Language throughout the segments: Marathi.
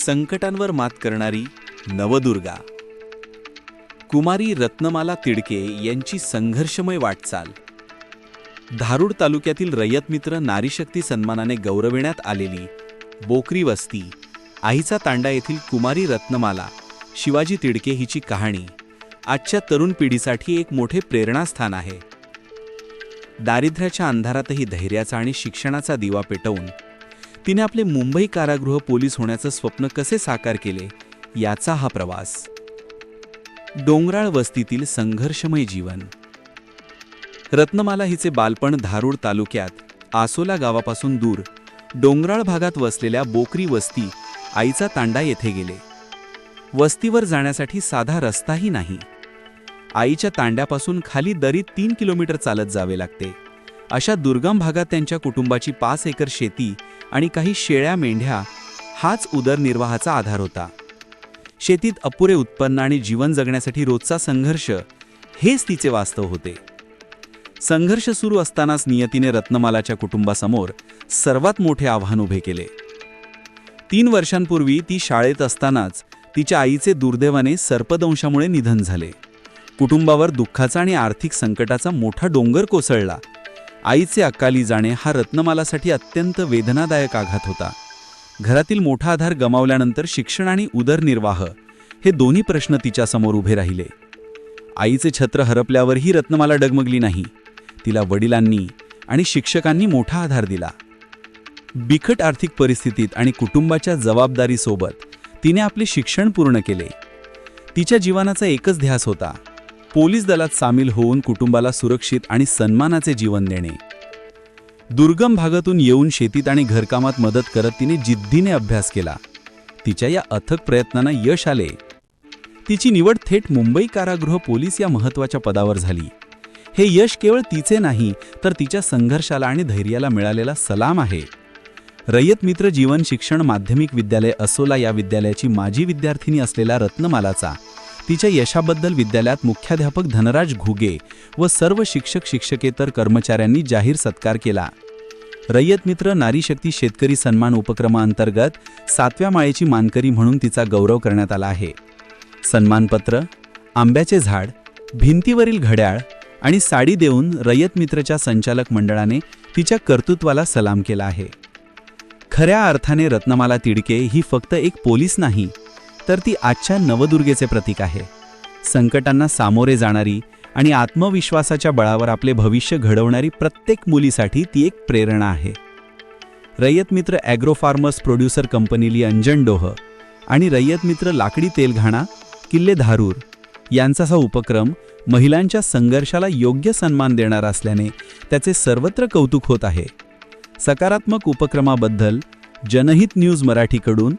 संकटांवर मात करणारी नवदुर्गा. कुमारी रत्नमाला तिडके यांची संघर्षमय वाटचाल. धारूड तालुक्यातील रयत मित्र नारीशक्ती सन्मानाने गौरविण्यात आलेली बोकरी वस्ती आईचा तांडा येथील कुमारी रत्नमाला शिवाजी तिडके हिची कहाणी आजच्या तरुण पिढीसाठी एक मोठे प्रेरणास्थान आहे. दारिद्र्याच्या अंधारातही धैर्याचा आणि शिक्षणाचा दिवा पेटवून तिने आपले मुंबई कारागृह पोलीस होण्याचं स्वप्न कसे साकार केले याचा हा प्रवास. डोंगराळ वस्तीतील संघर्षमय जीवन. रत्नमाला हिचे बालपण धारूड तालुक्यात आसोला गावापासून दूर डोंगराळ भागात वसलेल्या बोकरी वस्ती आईचा तांडा येथे गेले. वस्तीवर जाण्यासाठी साधा रस्ताही नाही. आईच्या तांड्यापासून खाली दरीत तीन किलोमीटर चालत जावे लागते. अशा दुर्गम भागात त्यांच्या कुटुंबाची पाच एकर शेती आणि काही शेळ्या मेंढ्या हाच उदरनिर्वाहाचा आधार होता. शेतीत अपुरे उत्पन्न आणि जीवन जगण्यासाठी रोजचा संघर्ष हेच तिचे वास्तव होते. संघर्ष सुरू असतानाच नियतीने रत्नमालाच्या कुटुंबासमोर सर्वात मोठे आव्हान उभे केले. तीन वर्षांपूर्वी ती शाळेत असतानाच तिच्या आईचे दुर्दैवाने सर्पदंशामुळे निधन झाले. कुटुंबावर दुःखाचा आणि आर्थिक संकटाचा मोठा डोंगर कोसळला. आईचे अकाली जाणे हा रत्नमालासाठी अत्यंत वेदनादायक आघात होता. घरातील मोठा आधार गमावल्यानंतर शिक्षण आणि उदरनिर्वाह हे दोन्ही प्रश्न तिच्यासमोर उभे राहिले. आईचे छत्र हरपल्यावरही रत्नमाला डगमगली नाही. तिला वडिलांनी आणि शिक्षकांनी मोठा आधार दिला. बिकट आर्थिक परिस्थितीत आणि कुटुंबाच्या जबाबदारीसोबत तिने आपले शिक्षण पूर्ण केले. तिच्या जीवनाचा एकच ध्यास होता. पोलीस दलात सामील होऊन कुटुंबाला सुरक्षित आणि सन्मानाचे जीवन देणे. दुर्गम भागातून येऊन शेतीत आणि घरकामात मदत करत तिने जिद्दीने अभ्यास केला. तिच्या या अथक प्रयत्नांना यश आले. तिची निवड थेट मुंबई कारागृह पोलीस या महत्त्वाच्या पदावर झाली. हे यश केवळ तिचे नाही तर तिच्या संघर्षाला आणि धैर्याला मिळालेला सलाम आहे. रयत मित्र जीवन शिक्षण माध्यमिक विद्यालय असोला या विद्यालयाची माजी विद्यार्थिनी असलेल्या रत्नमालाचा तिच्या यशाबद्दल विद्यालयात मुख्याध्यापक धनराज घुगे व सर्व शिक्षक शिक्षकेतर कर्मचाऱ्यांनी जाहीर सत्कार केला. रयत मित्र नारी शक्ती शेतकरी सन्मान उपक्रमाअंतर्गत सातव्या माळेची मानकरी म्हणून तिचा गौरव करण्यात आला आहे. सन्मानपत्र आंब्याचे झाड भिंतीवरील घड्याळ आणि साडी देऊन रयत मित्रच्या संचालक मंडळाने तिच्या कर्तृत्वाला सलाम केला आहे. खऱ्या अर्थाने रत्नमाला तिडके ही फक्त एक पोलीस नाही तर ती आजच्या नवदुर्गेचे प्रतीक आहे. संकटांना सामोरे जाणारी आणि आत्मविश्वासाच्या बळावर आपले भविष्य घडवणारी प्रत्येक मुलीसाठी ती एक प्रेरणा आहे. Rayat Mitra agro farmers producer कंपनीली अंजन डोह आणि रयत मित्र लाकडी तेलघाणा किल्ले धारूर यांचा हा उपक्रम महिलांच्या संघर्षाला योग्य सन्मान देणारा असल्याने त्याचे सर्वत्र कौतुक होत आहे. सकारात्मक उपक्रमाबद्दल जनहित न्यूज मराठीकडून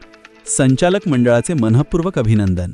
संचालक मंडळाचे मनःपूर्वक अभिनंदन.